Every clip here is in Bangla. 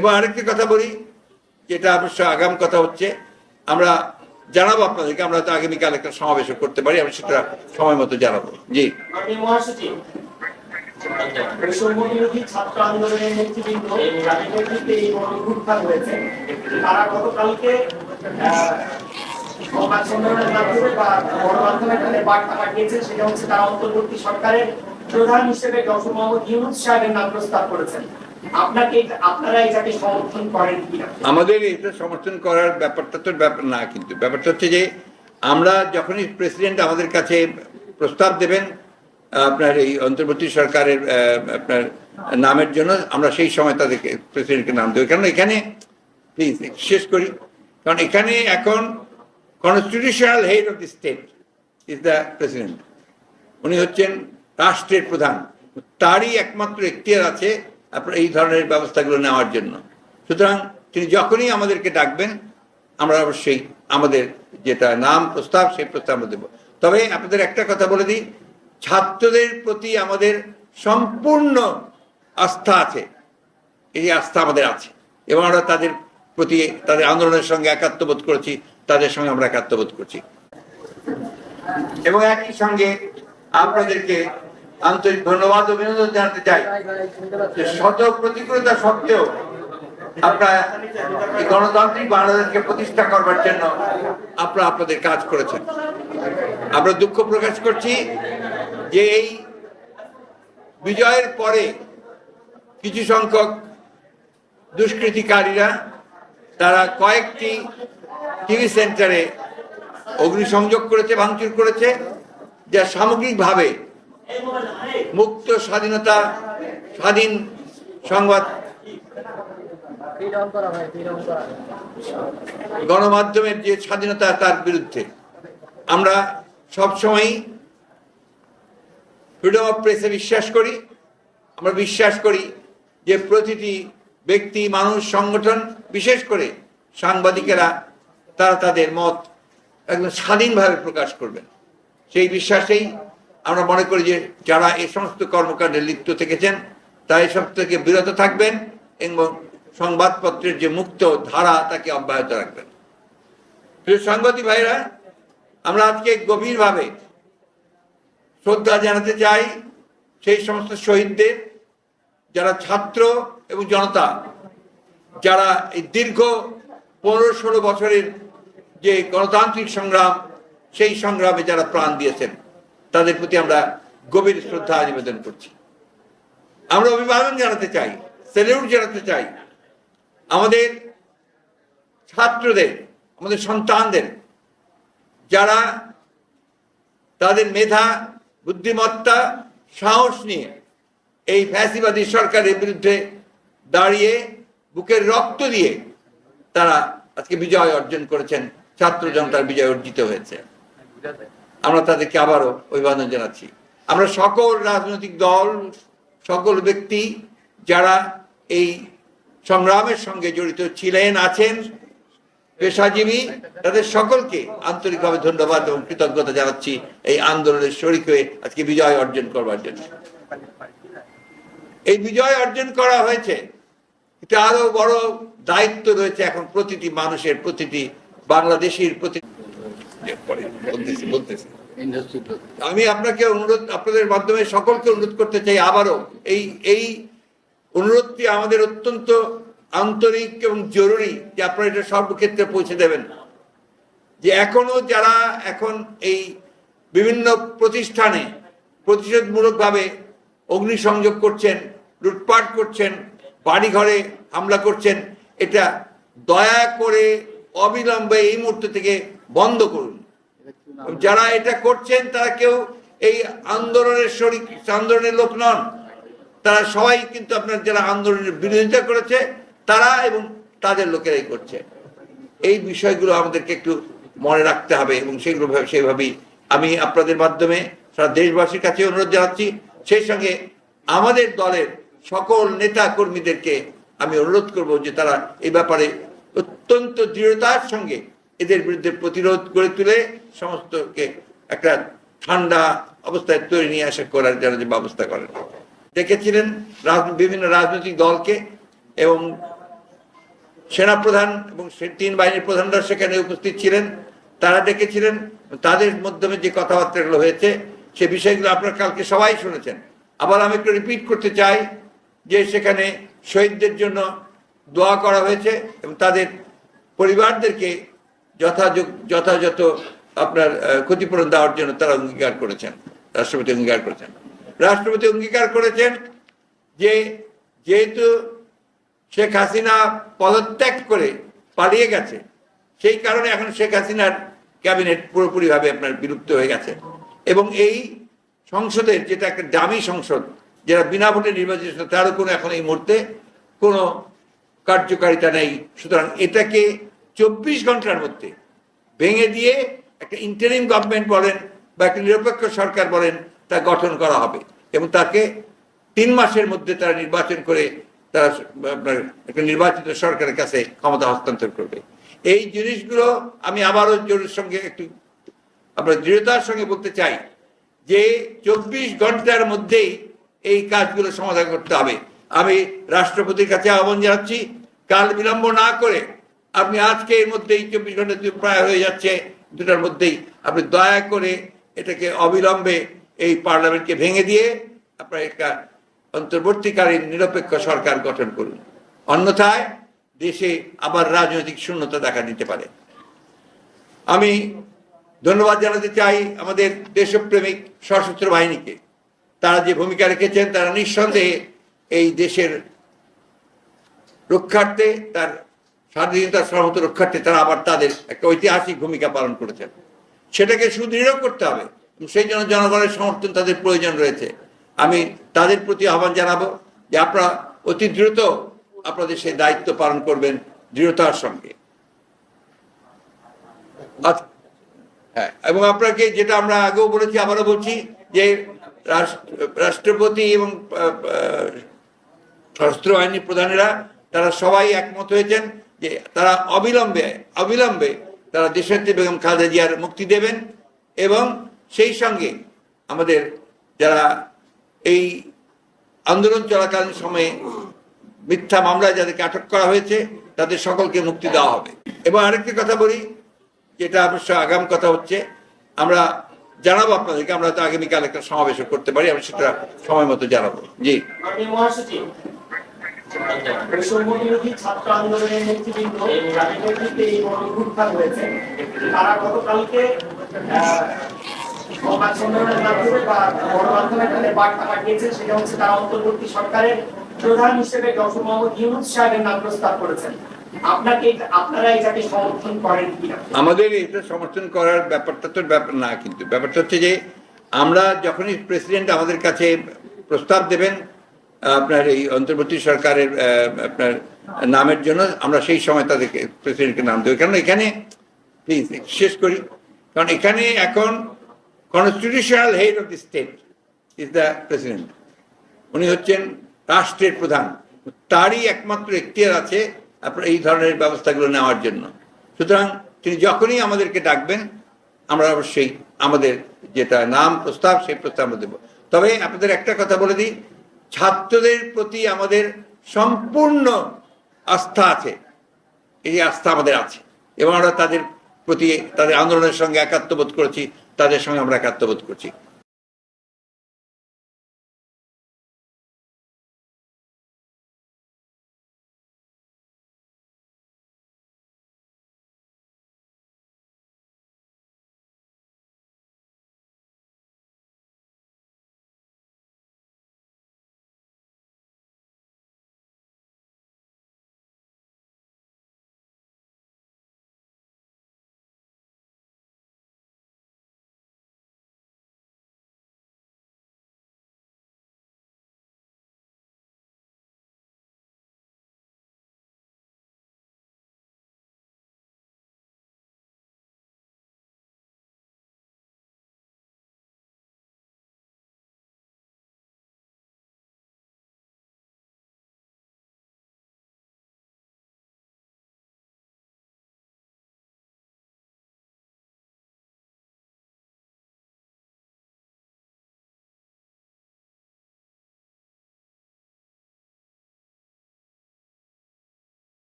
এবং আরেকটি কথা বলি যেটা অবশ্য আগাম কথা হচ্ছে। আমরা জানাব আপনাদেরকে আমরা তো আগামীকাল একটা সমাবেশ করতে পারি আমি সেটা সময় মতো জানাব। জি। মাননীয় মহাসচিব। বৈষম্য বিরোধী ছাত্র আন্দোলনের নেতৃবৃন্দ এই হয়েছে তারা গতকালকে আহ, মাধ্যমে বা গণমাধ্যমে এখানে বার্তা পাঠিয়েছেন সেটা হচ্ছে তারা অন্তর্বর্তী সরকারের প্রধান হিসেবে ডক্টর মোহাম্মদ ইউনুস সাহেবের নাম প্রস্তাব করেছেন। আমাদের এটা সমর্থন করার ব্যাপারটা তো ব্যাপার না, কিন্তু ব্যাপারটা হচ্ছে যে আমরা যখনই প্রেসিডেন্ট আমাদের কাছে প্রস্তাব দেবেন, আপনার এই অন্তর্বর্তী সরকারের আপনার নামের জন্য, আমরা সেই সময় তাদেরকে প্রেসিডেন্টকে নাম দেবো। কারণ এখানে প্লিজ শেষ করি। কারণ এখানে এখন constitutional head of the state is the president উনি হচ্ছেন রাষ্ট্রের প্রধান। তারই একমাত্র এখতিয়ার আছে আপনার এই ধরনের ব্যবস্থাগুলো নেওয়ার জন্য। সুতরাং তিনি যখনই আমাদেরকে ডাকবেন, আমরা অবশ্যই আমাদের যেটা নাম প্রস্তাব, সেই প্রস্তাব আমরা দেবো। তবে আপনাদের একটা কথা বলে দিই, ছাত্রদের প্রতি আমাদের সম্পূর্ণ আস্থা আছে। এই আস্থা আমাদের আছে। এবং আমরা তাদের প্রতি, তাদের আন্দোলনের সঙ্গে একাত্মবোধ করেছি, তাদের সঙ্গে আমরা একাত্মবোধ করছি। এবং একই সঙ্গে আপনাদেরকে আন্তরিক ধন্যবাদ অভিনন্দন জানাতে চাই। যে শত প্রতিকূলতা সত্ত্বেও আপনারা এই গণতান্ত্রিক বাংলাদেশকে প্রতিষ্ঠা করবার জন্য আপনারা আপনাদের কাজ করেছেন। আমরা দুঃখ প্রকাশ করছি যে এই বিজয়ের পরে কিছু সংখ্যক দুষ্কৃতিকারীরা তারা কয়েকটি টিভি সেন্টারে অগ্নিসংযোগ করেছে, ভাঙচুর করেছে, যা সামগ্রিকভাবে মুক্ত স্বাধীনতা, স্বাধীন সংবাদ। গণমাধ্যমের যে স্বাধীনতা, তার বিরুদ্ধে। আমরা সবসময়ই ফ্রিডম অফ প্রেসে বিশ্বাস করি। আমরা বিশ্বাস করি যে প্রতিটি ব্যক্তি, মানুষ, সংগঠন, বিশেষ করে সাংবাদিকেরা, তারা তাদের মত একদম স্বাধীনভাবে প্রকাশ করবেন। সেই বিশ্বাসেই আমরা মনে করি যে যারা এই সমস্ত কর্মকাণ্ডে লিপ্ত থেকেছেন, তারা এসব থেকে বিরত থাকবেন এবং সংবাদপত্রের যে মুক্ত ধারা, তাকে অব্যাহত রাখবেন। প্রিয় সাংবাদিক ভাইরা, আমরা আজকে গভীরভাবে শ্রদ্ধা জানাতে চাই সেই সমস্ত শহীদদের, যারা ছাত্র এবং জনতা, যারা এই দীর্ঘ পনেরো ষোলো বছরের যে গণতান্ত্রিক সংগ্রাম, সেই সংগ্রামে যারা প্রাণ দিয়েছেন। তাদের প্রতি আমরা গভীর শ্রদ্ধা নিবেদন করছি। আমরা অভিবাদন জানাতে চাই সেলিউট জানাতে চাই। আমাদের ছাত্রদের, আমাদের সন্তানদের, যারা তাদের মেধা, বুদ্ধিমত্তা, সাহস নিয়ে এই ফ্যাসিবাদী সরকারের বিরুদ্ধে দাঁড়িয়ে বুকের রক্ত দিয়ে তারা আজকে বিজয় অর্জন করেছেন, ছাত্র জনতার বিজয় অর্জিত হয়েছে। আমরা তাদেরকে আবারও অভিবাদন জানাচ্ছি। আমরা সকল রাজনৈতিক দল, সকল ব্যক্তি যারা এই সংগ্রামের সঙ্গে জড়িত ছিলেন, আছেন, পেশাজীবী, তাদের সকলকে আন্তরিকভাবে ধন্যবাদ এবং কৃতজ্ঞতা জানাচ্ছি এই আন্দোলনের শরিক হয়ে আজকে বিজয় অর্জন করবার জন্য। এই বিজয় অর্জন করা হয়েছে। এটা আরও বড় দায়িত্ব রয়েছে এখন প্রতিটি মানুষের, প্রতিটি বাংলাদেশির প্রতি বলতেছি বলতেছি। আমি আপনাকে অনুরোধ আপনাদের মাধ্যমে সকলকে অনুরোধ করতে চাই আবারও এই এই অনুরোধটি আমাদের অত্যন্ত আন্তরিক এবং জরুরি যে আপনারা এটা সর্বক্ষেত্রে পৌঁছে দেবেন। যে এখনও যারা এখন এই বিভিন্ন প্রতিষ্ঠানে প্রতিশোধমূলকভাবে অগ্নিসংযোগ করছেন লুটপাট করছেন বাড়িঘরে হামলা করছেন এটা দয়া করে অবিলম্বে এই মুহূর্ত থেকে বন্ধ করুন। যারা এটা করছেন, তারা কেউ এই আন্দোলনের শরিক, আন্দোলনের লোক নন। তারা সবাই কিন্তু আপনার যারা আন্দোলনের বিরোধিতা করেছে, তারা এবং তাদের লোকেরাই করছে। এই বিষয়গুলো আমাদেরকে একটু মনে রাখতে হবে এবং সেগুলো ভাবে- সেইভাবেই আমি আপনাদের মাধ্যমে সারা দেশবাসীর কাছে অনুরোধ জানাচ্ছি। সেই সঙ্গে আমাদের দলের সকল নেতা কর্মীদেরকে আমি অনুরোধ করব যে তারা এই ব্যাপারে অত্যন্ত দৃঢ়তার সঙ্গে এদের বিরুদ্ধে প্রতিরোধ গড়ে তুলে সমস্তকে একটা ঠান্ডা অবস্থায় তৈরি নিয়ে আসা করার জন্য যে ব্যবস্থা করেন। দেখেছিলেন বিভিন্ন রাজনৈতিক দলকে এবং সেনাপ্রধান এবং তিন বাহিনীর প্রধানরা সেখানে উপস্থিত ছিলেন। তারা ডেকেছিলেন তাদের মাধ্যমে যে কথাবার্তাগুলো হয়েছে, সে বিষয়গুলো আপনারা কালকে সবাই শুনেছেন। আবার আমি একটু রিপিট করতে চাই যে সেখানে শহীদদের জন্য দোয়া করা হয়েছে এবং তাদের পরিবারদেরকে যথাযথ আপনার ক্ষতিপূরণ দেওয়ার জন্য তারা অঙ্গীকার করেছেন, রাষ্ট্রপতি অঙ্গীকার করেছেন। রাষ্ট্রপতি অঙ্গীকার করেছেন যে যেহেতু শেখ হাসিনা পদত্যাগ করে পালিয়ে গেছে, সেই কারণে এখন শেখ হাসিনার ক্যাবিনেট পুরোপুরিভাবে আপনার বিলুপ্ত হয়ে গেছে। এবং এই সংসদের যেটা একটা দামি সংসদ, যেটা বিনা ভোটে নির্বাচিত তারও কোনো এখন এই মুহূর্তে কোনো কার্যকারিতা নেই। সুতরাং এটাকে চব্বিশ ঘণ্টার মধ্যে ভেঙে দিয়ে একটা ইন্টারিম গভর্নমেন্ট বলেন বা একটা নিরপেক্ষ সরকার বলেন তা গঠন করা হবে এবং তাকে তিন মাসের মধ্যে তারা নির্বাচন করে তারা একটা নির্বাচিত সরকারের কাছে ক্ষমতা হস্তান্তর করবে। এই জিনিসগুলো আমি আবারও জোরের সঙ্গে একটু আপনার দৃঢ়তার সঙ্গে বলতে চাই যে চব্বিশ ঘণ্টার মধ্যেই এই কাজগুলো সমাধান করতে হবে। আমি রাষ্ট্রপতির কাছে আহ্বান জানাচ্ছি, কাল বিলম্ব না করে আপনি আজকে এর মধ্যেই চব্বিশ ঘণ্টা যে প্রায় হয়ে যাচ্ছে, দুটার মধ্যেই, আপনি দয়া করে এটাকে অবিলম্বে এই পার্লামেন্টকে ভেঙে দিয়ে আপনার একটা অন্তর্বর্তীকালীন নিরপেক্ষ সরকার গঠন করুন। অন্যথায় দেশে আবার রাজনৈতিক শূন্যতা দেখা দিতে পারে। আমি ধন্যবাদ জানাতে চাই আমাদের দেশপ্রেমিক সশস্ত্র বাহিনীকে। তারা যে ভূমিকা রেখেছেন, তারা নিঃসন্দেহে এই দেশের রক্ষার্থে তার স্বাধীনতা সর্বত রক্ষার্থে তারা আবার তাদের একটা ঐতিহাসিক ভূমিকা পালন করেছেন। সেটাকে সুদৃঢ় করতে হবে সেই জন্য জনগণের সমর্থন তাদের প্রয়োজন রয়েছে। আমি তাদের প্রতি আহ্বান জানাব যে আপনারা অতি দ্রুত আপনাদের সেই দায়িত্ব পালন করবেন দৃঢ়তার সঙ্গে। আচ্ছা, হ্যাঁ এবং আপনাকে যেটা আমরা আগেও বলেছি আবারও বলছি যে রাষ্ট্র- রাষ্ট্রপতি এবং সশস্ত্র বাহিনীর প্রধানেরা তারা সবাই একমত হয়েছেন যে তারা অবিলম্বে অবিলম্বে তারা দেশনেত্রী বেগম খালেদা জিয়ার মুক্তি দেবেন এবং সেই সঙ্গে আমাদের যারা এই আন্দোলন চলাকালীন সময়ে মিথ্যা মামলায় যাদেরকে আটক করা হয়েছে, তাদের সকলকে মুক্তি দেওয়া হবে। এবং আরেকটি কথা বলি, যেটা অবশ্য আগাম কথা হচ্ছে, আমরা জানাব আপনাদেরকে, আমরা তো আগামীকাল একটা সমাবেশও করতে পারি, আমি সেটা সময় মতো জানাব। জি। ছাত্র আন্দোলনের নেতৃবৃন্দ হয়েছে তারা গতকালকে সংবাদ সম্মেলনের মাধ্যমে বা বার্তা সেটা হচ্ছে তারা অন্তর্বর্তী সরকারের প্রধান হিসেবে ডক্টর মোহাম্মদ ইউনুস সাহেবের নাম প্রস্তাব করেছেন। সমর্থন করেন আমাদের এটা সমর্থন করার ব্যাপারটা তো ব্যাপার না কিন্তু ব্যাপারটা হচ্ছে যে, আমরা যখনই প্রেসিডেন্ট আমাদের কাছে প্রস্তাব দেবেন আপনার এই অন্তর্বর্তী সরকারের আপনার নামের জন্য আমরা সেই সময় তাদেরকে, প্রেসিডেন্টকে নাম দেবো। কারণ এখানে প্লিজ শেষ করি। কারণ এখানে এখন constitutional head of the state is the president উনি হচ্ছেন রাষ্ট্রের প্রধান। তারই একমাত্র এখতিয়ার আছে আপনার এই ধরনের ব্যবস্থাগুলো নেওয়ার জন্য। সুতরাং তিনি যখনই আমাদেরকে ডাকবেন, আমরা অবশ্যই আমাদের যেটা নাম, প্রস্তাব, সেই প্রস্তাব আমরা দেবো। তবে আপনাদের একটা কথা বলে দিই ছাত্রদের প্রতি আমাদের সম্পূর্ণ আস্থা আছে। এই আস্থা আমাদের আছে। এবং আমরা তাদের প্রতি, তাদের আন্দোলনের সঙ্গে একাত্মবোধ করেছি, তাদের সঙ্গে আমরা একাত্মবোধ করছি।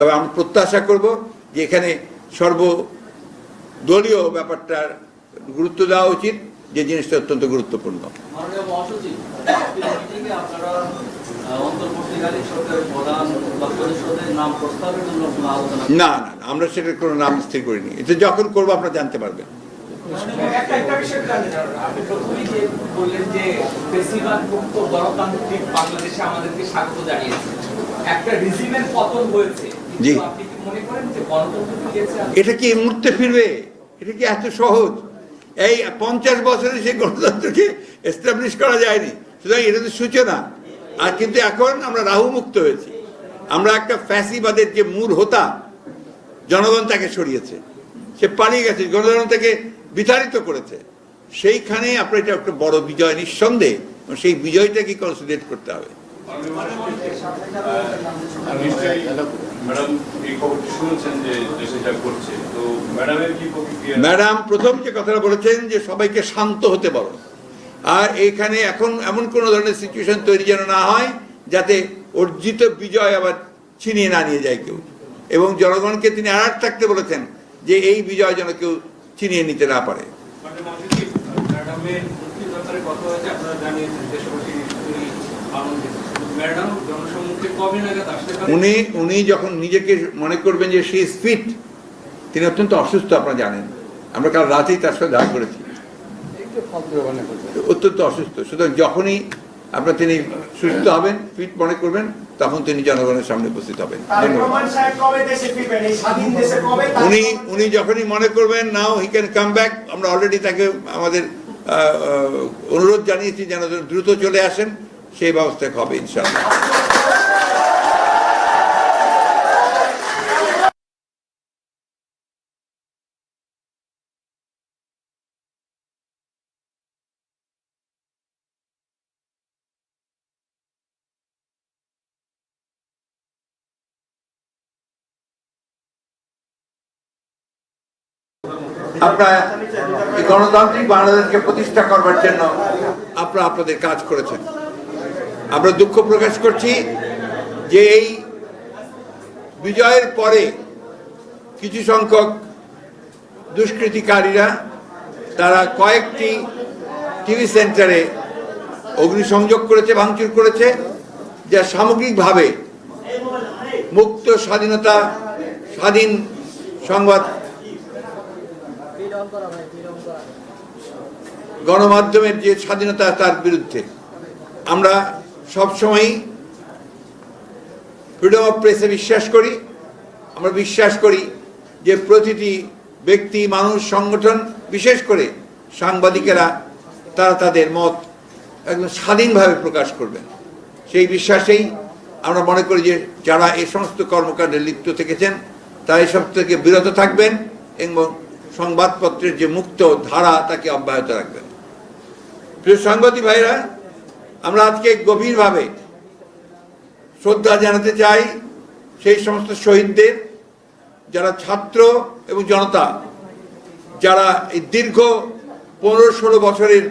তবে আমরা প্রত্যাশা করব যে এখানে সর্বদলীয় ব্যাপারটার গুরুত্ব দেওয়া উচিত যে জিনিসটা অত্যন্ত গুরুত্বপূর্ণ। না না আমরা সেটার কোনো নাম স্থির করিনি। এটা যখন করব আপনারা জানতে পারবেন। একটা একটা বিষয় জানতে চাই। আপনি প্রথমেই যে বললেন যে বেশিরভাগ মুক্ত গণতান্ত্রিক বাংলাদেশে আমাদেরকে স্বাগত জানিয়েছে। একটা রিজিমের পতন হয়েছে। জি। এটা কি মুহূর্তে ফিরবে? এটা কি এত সহজ? এই পঞ্চাশ বছরে সেই গণতন্ত্রকে এস্টাবলিশ করা যায়নি। সুতরাং এটা তো সূচনা। আর কিন্তু এখন আমরা রাহু মুক্ত হয়েছি। আমরা একটা ফ্যাসিবাদের যে মূল হোতা জনগণ তাকে সরিয়েছে। সে পালিয়ে গেছে জনগণ তাকে বিতাড়িত করেছে। সেইখানে আপনার এটা একটা বড় বিজয় নিঃসন্দেহে। সেই বিজয়টাকে কনসিডারেট করতে হবে। ম্যাডাম প্রথম যে কথাটা বলেছেন যে সবাইকে শান্ত হতে বলো। আর এখানে এখন এমন কোনো ধরনের সিচুয়েশন তৈরি যেন না হয় যাতে অর্জিত বিজয় আবার ছিনিয়ে না নিয়ে যায় কেউ। এবং জনগণকে তিনি অ্যালার্ট থাকতে বলেছেন যে এই বিজয় যেন কেউ ছিনিয়ে নিতে না পারে। মানে কথা হয়েছে আপনারা জানিয়েছেন দেশবাসী উনি উনি যখন নিজেকে মনে করবেন যে সে ফিট তিনি অত্যন্ত অসুস্থ আপনারা জানেন। আমরা কাল রাতেই তার সাথে দেখা করেছি। অত্যন্ত অসুস্থ। সুতরাং যখনই আপনার তিনি সুস্থ হবেন ফিট মনে করবেন তখন তিনি জনগণের সামনে উপস্থিত হবেন। ধন্যবাদ। রহমান সাহেব কবে দেশে ফিরবেন? এই স্বাধীন দেশে কবে তারেক উনি উনি যখনই মনে করবেন now he can come back আমরা অলরেডি তাকে আমাদের অনুরোধ জানিয়েছি যেন দ্রুত চলে আসেন। সেই ব্যবস্থা হবে ইনশাআল্লাহ? আপনারা গণতান্ত্রিক বাংলাদেশকে প্রতিষ্ঠা করবার জন্য আপনারা আপনাদের কাজ করেছেন। আমরা দুঃখ প্রকাশ করছি যে এই বিজয়ের পরে কিছু সংখ্যক দুষ্কৃতিকারীরা তারা কয়েকটি টিভি সেন্টারে অগ্নিসংযোগ করেছে, ভাঙচুর করেছে, যা সামগ্রিকভাবে মুক্ত স্বাধীনতা, স্বাধীন সংবাদ গণমাধ্যমের যে স্বাধীনতা তার বিরুদ্ধে। আমরা সবসময়ই ফ্রিডম অফ প্রেসে বিশ্বাস করি। আমরা বিশ্বাস করি যে প্রতিটি ব্যক্তি, মানুষ, সংগঠন, বিশেষ করে সাংবাদিকেরা, তারা তাদের মত একদম স্বাধীনভাবে প্রকাশ করবেন। সেই বিশ্বাসেই আমরা মনে করি যে যারা এই সমস্ত কর্মকাণ্ডে লিপ্ত থেকেছেন, তারা এসব থেকে বিরত থাকবেন এবং সংবাদপত্রের যে মুক্ত ধারা, তাকে অব্যাহত রাখবেন। প্রিয় সাংবাদিক ভাইরা আমরা আজকে গভীরভাবে শ্রদ্ধা জানাতে চাই সেই সমস্ত শহীদদের, যারা ছাত্র এবং জনতা, যারা এই দীর্ঘ পনেরো ষোলো বছরের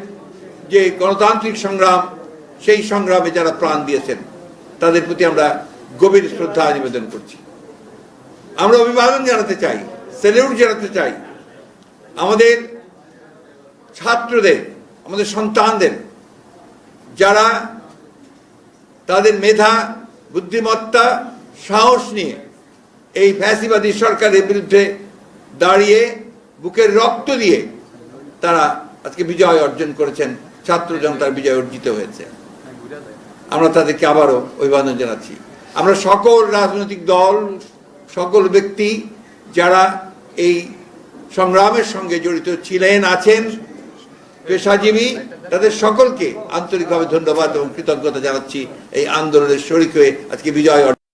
যে গণতান্ত্রিক সংগ্রাম, সেই সংগ্রামে যারা প্রাণ দিয়েছেন, তাদের প্রতি আমরা গভীর শ্রদ্ধা নিবেদন করছি। আমরা অভিবাদন জানাতে চাই, সেলিউট জানাতে চাই। আমাদের ছাত্রদের, আমাদের সন্তানদের যারা তাদের মেধা, বুদ্ধিমত্তা, সাহস নিয়ে এই ফ্যাসিবাদী সরকারের বিরুদ্ধে দাঁড়িয়ে বুকের রক্ত দিয়ে তারা আজকে বিজয় অর্জন করেছেন, ছাত্র জনতার বিজয় অর্জিত হয়েছে। আমরা তাদেরকে আবারও অভিবাদন জানাচ্ছি। আমরা সকল রাজনৈতিক দল, সকল ব্যক্তি যারা এই সংগ্রামের সঙ্গে জড়িত ছিলেন, আছেন পেশাজীবী তাদের সকলকে আন্তরিকভাবে ধন্যবাদ এবং কৃতজ্ঞতা জানাচ্ছি এই আন্দোলনের শরিক হয়ে আজকে বিজয়